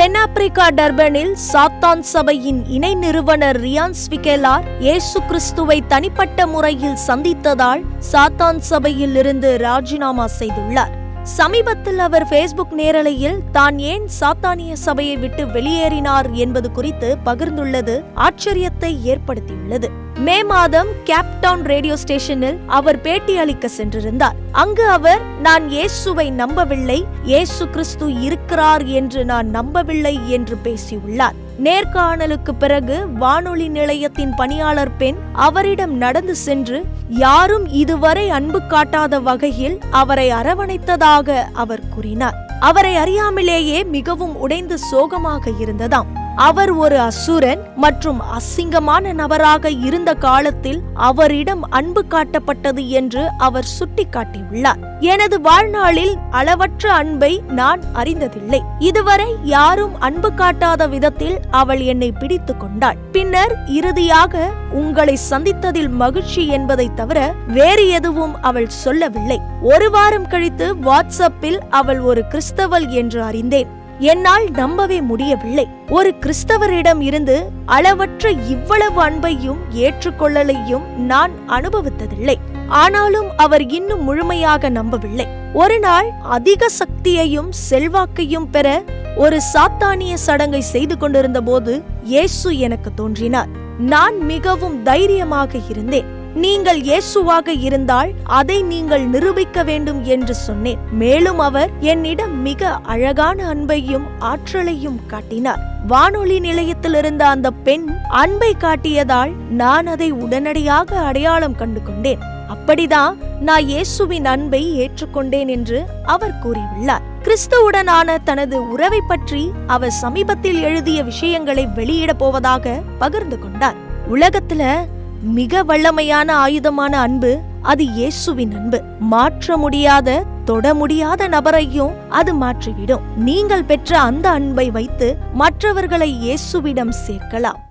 தென்னாப்பிரிக்கா டர்பனில் சாத்தான் சபையின் இணை நிறுவனர் ரியான் ஸ்விகேலார் இயேசு கிறிஸ்துவை தனிப்பட்ட முறையில் சந்தித்ததால் சாத்தான் சபையில் இருந்து ராஜினாமா செய்துள்ளார். சமீபத்தில் அவர் ஃபேஸ்புக் நேரலையில் தான் ஏன் சாத்தானிய சபையை விட்டு வெளியேறினார் என்பது குறித்து பகிர்ந்துள்ளது ஆச்சரியத்தை ஏற்படுத்தியுள்ளது. மே மாதம் கேப்டவுன் ரேடியோ ஸ்டேஷனில் அவர் பேட்டி அளிக்க சென்றிருந்தார். அங்கு அவர் நான் இயேசுவை நம்பவில்லை இயேசு கிறிஸ்து இருக்கிறார் என்று நான் நம்பவில்லை என்று பேசியுள்ளார். நேர்காணலுக்கு பிறகு வானொலி நிலையத்தின் பணியாளர் பெண் அவரிடம் நடந்து சென்று யாரும் இதுவரை அன்பு காட்டாத வகையில் அவரை அரவணைத்ததாக அவர் கூறினார். அவரை அறியாமலேயே மிகவும் உடைந்து சோகமாக இருந்ததாம். அவர் ஒரு அசுரன் மற்றும் அசிங்கமான நபராக இருந்த காலத்தில் அவரிடம் அன்பு காட்டப்பட்டது என்று அவர் சுட்டிக்காட்டியுள்ளார். எனது வாழ்நாளில் அளவற்ற அன்பை நான் அறிந்ததில்லை. இதுவரை யாரும் அன்பு காட்டாத விதத்தில் அவள் என்னை பிடித்து கொண்டாள். பின்னர் இறுதியாக உங்களை சந்தித்ததில் மகிழ்ச்சி என்பதை தவிர வேறு எதுவும் அவள் சொல்லவில்லை. ஒரு வாரம் கழித்து வாட்ஸ்அப்பில் அவள் ஒரு கிறிஸ்தவள் என்று அறிந்தேன். என்னால் நம்பவே முடியவில்லை. ஒரு கிறிஸ்தவரிடம் இருந்து அளவற்ற இவ்வளவு அன்பையும் ஏற்றுக்கொள்ளலையும் நான் அனுபவித்ததில்லை. ஆனாலும் அவர் இன்னும் முழுமையாக நம்பவில்லை. ஒரு நாள் அதிக சக்தியையும் செல்வாக்கையும் பெற ஒரு சாத்தானிய சடங்கை செய்து கொண்டிருந்த போது இயேசு எனக்கு தோன்றினார். நான் மிகவும் தைரியமாக இருந்தேன். நீங்கள் இயேசுவாக இருந்தால் அதை நீங்கள் நிரூபிக்க வேண்டும் என்று சொன்னேன். மேலும் அவர் என்னிடம் மிக அழகான அன்பையும் ஆற்றலையும் காட்டினார். வானொலி நிலையத்திலிருந்த அந்த பெண் அன்பை காட்டியதால் நான் அதை உடனடியாக அடையாளம் கண்டு கொண்டேன் அப்படிதான் நான் இயேசுவின் அன்பை ஏற்றுக்கொண்டேன் என்று அவர் கூறியுள்ளார். கிறிஸ்துவுடனான தனது உறவை பற்றி அவர் சமீபத்தில் எழுதிய விஷயங்களை வெளியிடப் போவதாக பகிர்ந்து கொண்டார். உலகத்துல மிக வல்லமையான ஆயுதமான அன்பு அது இயேசுவின் அன்பு. மாற்ற முடியாத தொட முடியாத நபரையும் அது மாற்றிவிடும். நீங்கள் பெற்ற அந்த அன்பை வைத்து மற்றவர்களை இயேசுவிடம் சேர்க்கலாம்.